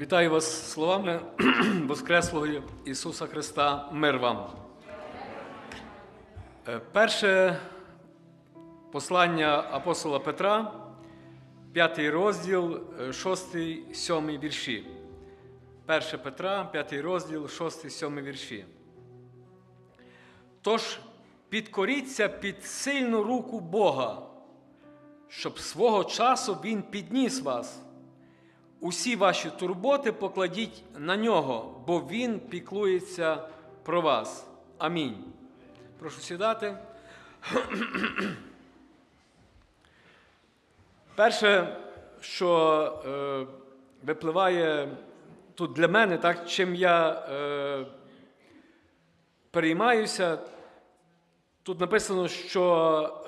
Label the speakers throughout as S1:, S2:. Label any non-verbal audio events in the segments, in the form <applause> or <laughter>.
S1: Вітаю вас словами <clears throat> Воскреслого Ісуса Христа. Мир вам. Е, Перше послання апостола Петра, п'ятий розділ, е, шостий, сьомий вірші. Перше Петра, п'ятий розділ, шостий, сьомий вірші. Тож підкоріться під сильну руку Бога, щоб свого часу Він підніс вас. Усі ваші турботи покладіть на нього, бо Він піклується про вас. Амінь. Прошу сідати. Перше, що е, випливає тут для мене, так, чим я е, переймаюся, тут написано, що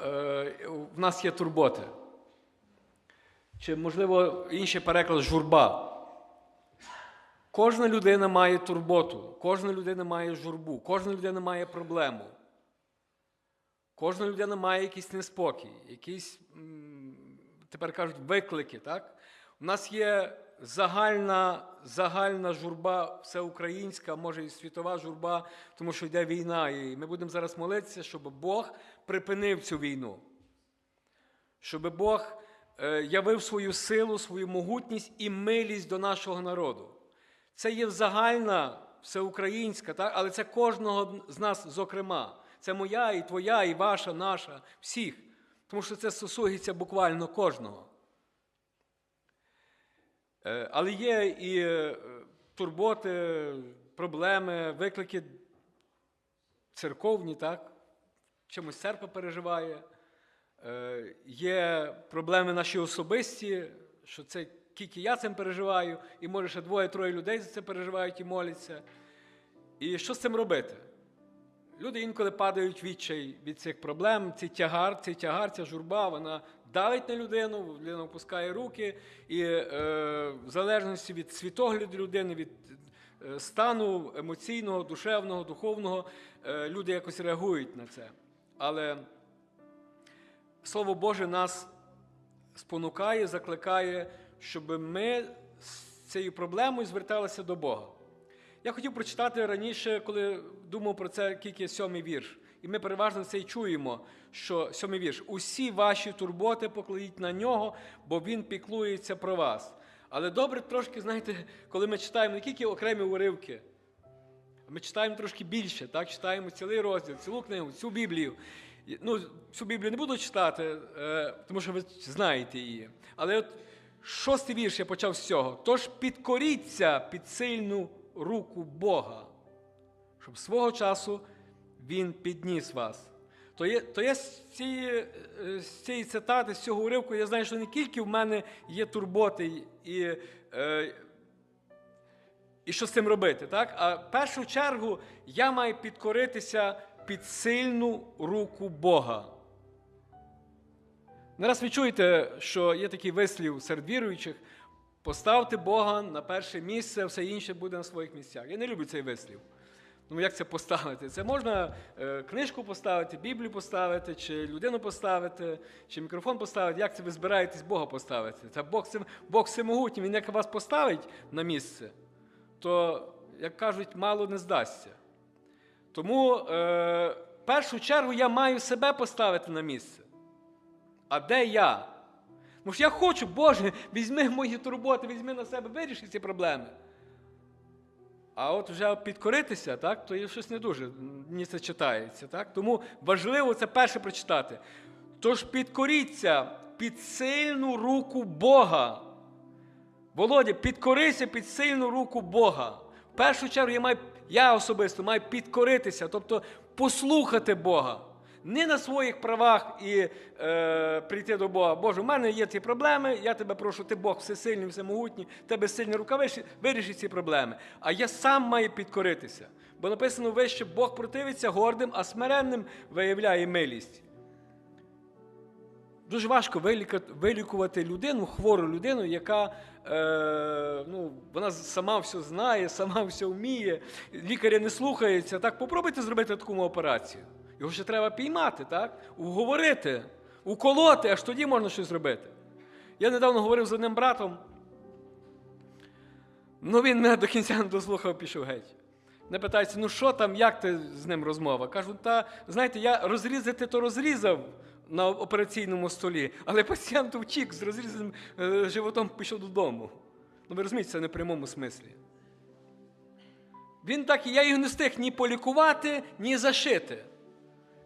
S1: е, в нас є турботи. Чи, можливо, інший переклад журба. Кожна людина має турботу, кожна людина має журбу, кожна людина має проблему. Кожна людина має якийсь неспокій, якісь, тепер кажуть, виклики. Так? У нас є загальна, загальна журба, всеукраїнська, може і світова журба, тому що йде війна. І ми будемо зараз молитися, щоб Бог припинив цю війну. Щоб Бог явив свою силу, свою могутність і милість до нашого народу. Це є загальна, всеукраїнська, так? але це кожного з нас, зокрема. Це моя, і твоя, і ваша, наша, всіх. Тому що це стосується буквально кожного. Е, Але є і е, турботи, проблеми, виклики церковні, так? Чимось церква переживає. Е, Є проблеми наші особисті, що це тільки я цим переживаю, і може ще двоє-троє людей за це переживають і моляться. І що з цим робити? Люди інколи падають відчай від цих проблем, цей тягар, цей тягар, ця журба, вона давить на людину, людина опускає руки, і е, в залежності від світогляду людини, від е, стану емоційного, душевного, духовного, е, люди якось реагують на це. Але Слово Боже нас спонукає, закликає, щоб ми з цією проблемою зверталися до Бога. Я хотів прочитати раніше, коли думав про це тільки сьомий вірш. І ми переважно це й чуємо, що сьомий вірш. Усі ваші турботи покладіть на нього, бо він піклується про вас. Але добре трошки, знаєте, коли ми читаємо не тільки окремі уривки, ми читаємо трошки більше, так? читаємо цілий розділ, цілу книгу, цю Біблію. Ну, цю Біблію не буду читати, е, тому що ви знаєте її. Але от шостий вірш я почав з цього. Тож підкоріться під сильну руку Бога, щоб свого часу Він підніс вас. То є, то є з, цієї, е, з цієї цитати, з цього уривку, я знаю, що не тільки в мене є турботи і. Е, і що з цим робити? Так? А в першу чергу я маю підкоритися під сильну руку Бога. Не раз ви чуєте, що є такий вислів серед віруючих: поставте Бога на перше місце, все інше буде на своїх місцях. Я не люблю цей вислів. Ну, як це поставити? Це можна е, книжку поставити, Біблію поставити, чи людину поставити, чи мікрофон поставити. Як це ви збираєтесь Бога поставити? Та Бог, Бог всемогутній, Він як вас поставить на місце, то, як кажуть, мало не здасться. Тому е, першу чергу я маю себе поставити на місце. А де я? Тому що я хочу, Боже, візьми мої турботи, візьми на себе, виріши ці проблеми. А от вже підкоритися, так, то є щось не дуже мені це читається. Так? Тому важливо це перше прочитати. Тож підкоріться під сильну руку Бога. Володя, підкорися під сильну руку Бога. В першу чергу я маю, я особисто маю підкоритися, тобто послухати Бога. Не на своїх правах і е, прийти до Бога. Боже, у мене є ці проблеми, я тебе прошу, ти Бог всесильний, всемогутній, тебе сильна рука вирішить ці проблеми. А я сам маю підкоритися. Бо написано вище, Бог противиться гордим, а смиренним виявляє милість. Дуже важко вилікувати людину, хвору людину, яка е, ну, вона сама все знає, сама все вміє, лікаря не слухається. Так, попробуйте зробити таку операцію. Його ще треба піймати, так? уговорити, уколоти, аж тоді можна щось зробити. Я недавно говорив з одним братом. Ну він мене до кінця не дослухав, пішов геть. Не питається, ну що там, як ти з ним розмова? Кажу, та знаєте, я розрізати то розрізав на операційному столі, але пацієнт втік з розрізаним е, животом пішов додому. Ну ви розумієте, це не в прямому смислі. Він так, я його не встиг ні полікувати, ні зашити.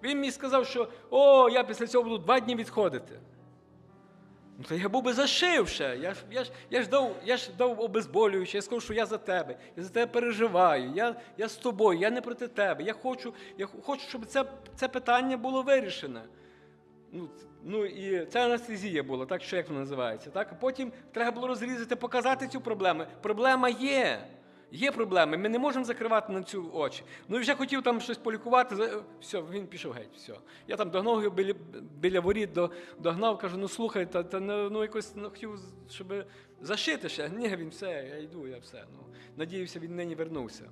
S1: Він мені сказав, що о, я після цього буду два дні відходити. Ну, то я був би зашив. Я ж, я ж, я ж, дав, я ж дав обезболююче, я сказав, що я за тебе, я за тебе переживаю, я, я з тобою, я не проти тебе. Я хочу, я хочу щоб це, це питання було вирішене. Ну, ну і це анестезія була, так що як вона називається. Так? Потім треба було розрізати, показати цю проблему. Проблема є. Є проблеми, ми не можемо закривати на цю очі. Ну вже хотів там щось полікувати, все, він пішов геть. Все. Я там догнав його біля, біля воріт, до, догнав, кажу, ну слухай, та, та ну, ну, якось ну, хотів, щоб зашити ще. Ні, він все, я йду, я все. Ну, надіюся, він нині вернувся.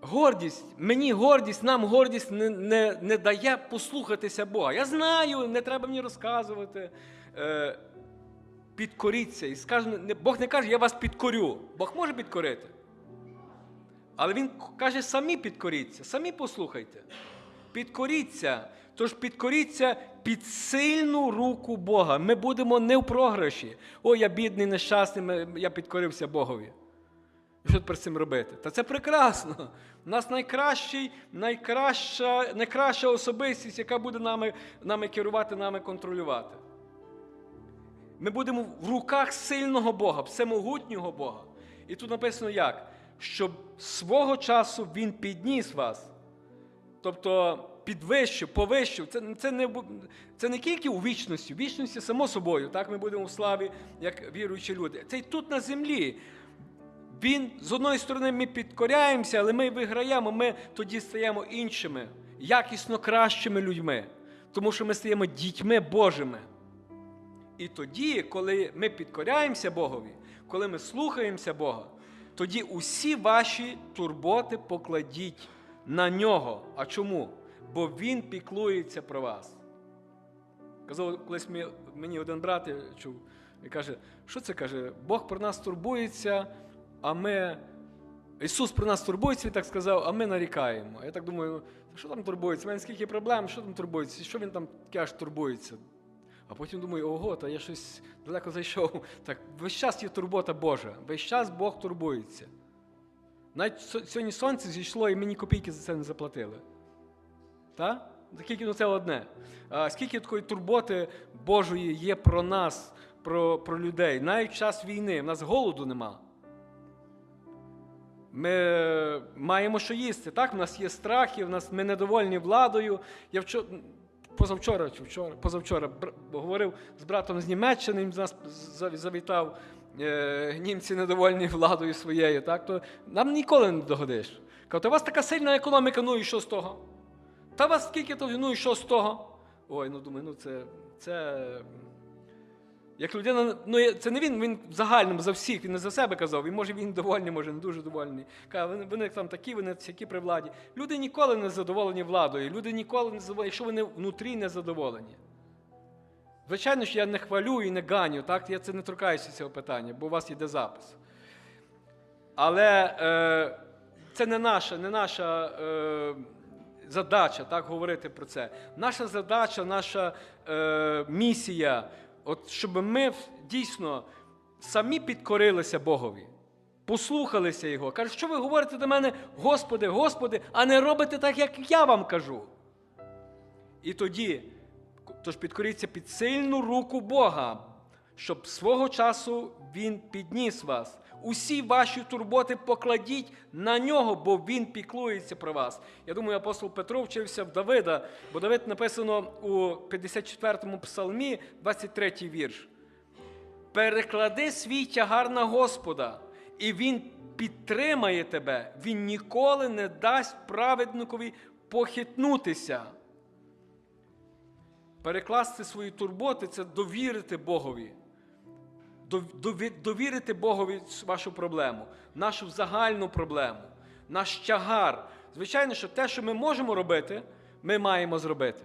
S1: Гордість, мені гордість, нам гордість не, не, не дає послухатися Бога. Я знаю, не треба мені розказувати. Е, підкоріться. І скаже, Бог не каже, я вас підкорю. Бог може підкорити. Але Він каже, самі підкоріться, самі послухайте. Підкоріться. Тож підкоріться під сильну руку Бога. Ми будемо не в програші. О, я бідний, нещасний, я підкорився Богові. І Що тепер цим робити? Та це прекрасно. У нас найкращий, найкраща, найкраща особистість, яка буде нами, нами керувати, нами контролювати. Ми будемо в руках сильного Бога, всемогутнього Бога. І тут написано як? Щоб свого часу Він підніс вас. Тобто підвищив, повищив. Це, це, не, це не тільки у вічності, в вічності, само собою, так ми будемо в славі, як віруючі люди. Це й тут на землі. Він з одної сторони ми підкоряємося, але ми виграємо, ми тоді стаємо іншими, якісно кращими людьми, тому що ми стаємо дітьми Божими. І тоді, коли ми підкоряємося Богові, коли ми слухаємося Бога, тоді усі ваші турботи покладіть на нього. А чому? Бо Він піклується про вас. Казав, колись мені- один брат чув, і каже, що це каже? Бог про нас турбується, а ми. Ісус про нас турбується, він так сказав, а ми нарікаємо. Я так думаю, що там турбується? У мене скільки проблем, що там турбується? Що він там таке аж турбується? А потім думаю, ого, та я щось далеко зайшов. <laughs> Так, весь час є турбота Божа, весь час Бог турбується. Навіть сьогодні сонце зійшло і мені копійки за це не заплатили. Так? Скільки ну це одне. А скільки такої турботи Божої є про нас, про, про людей, навіть в час війни, в нас голоду нема. Ми маємо що їсти. Так, в нас є страхи, в нас ми недовольні владою. Я вчора, позавчора, вчора, позавчора говорив з братом з Німеччини, він з нас завітав. Е, німці недовольні владою своєю, так, то нам ніколи не догодиш. Кажуть, у вас така сильна економіка, ну і що з того? Та вас скільки то, ну і що з того? Ой, ну думаю, ну це. це як людина, ну це не він, він в загальному за всіх, він не за себе казав. І може він довольний, може не дуже довольний. Каже, вони, вони там такі, вони всякі при владі. Люди ніколи не задоволені владою, люди ніколи не задоволені, якщо вони внутрі не задоволені. Звичайно, що я не хвалю і не ганю, так? я це не торкаюся цього питання, бо у вас йде запис. Але е, це не наша, не наша е, задача так, говорити про це. Наша задача, наша е, місія, от, щоб ми дійсно самі підкорилися Богові, послухалися Його. Кажуть, що ви говорите до мене, Господи, Господи, а не робите так, як я вам кажу. І тоді, тож підкоріться під сильну руку Бога, щоб свого часу Він підніс вас. Усі ваші турботи покладіть на нього, бо Він піклується про вас. Я думаю, апостол Петро вчився в Давида, бо Давид написано у 54-му псалмі, 23-й вірш. Переклади свій тягар на Господа, і Він підтримає тебе. Він ніколи не дасть праведникові похитнутися. Перекласти свої турботи це довірити Богові. Дов- дові- Довірити Богові вашу проблему, нашу загальну проблему, наш тягар. Звичайно, що те, що ми можемо робити, ми маємо зробити.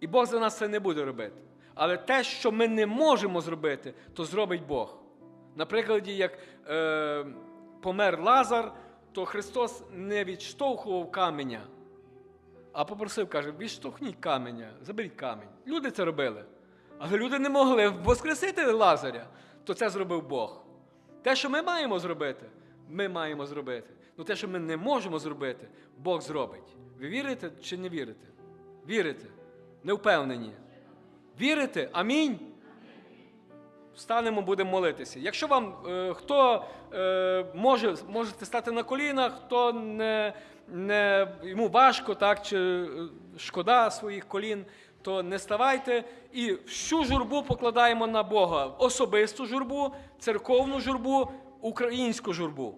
S1: І Бог за нас це не буде робити. Але те, що ми не можемо зробити, то зробить Бог. На прикладі, як е, помер Лазар, то Христос не відштовхував каменя, а попросив, каже, відштовхніть каменя, заберіть камінь. Люди це робили. Але люди не могли воскресити Лазаря, то це зробив Бог. Те, що ми маємо зробити, ми маємо зробити. Ну те, що ми не можемо зробити, Бог зробить. Ви вірите чи не вірите? Вірите? Не впевнені. Вірите? Амінь. Встанемо, будемо молитися. Якщо вам е, хто е, може, можете стати на коліна, хто не, не, йому важко, так, чи е, шкода своїх колін, то не ставайте і всю журбу покладаємо на Бога. Особисту журбу, церковну журбу, українську журбу.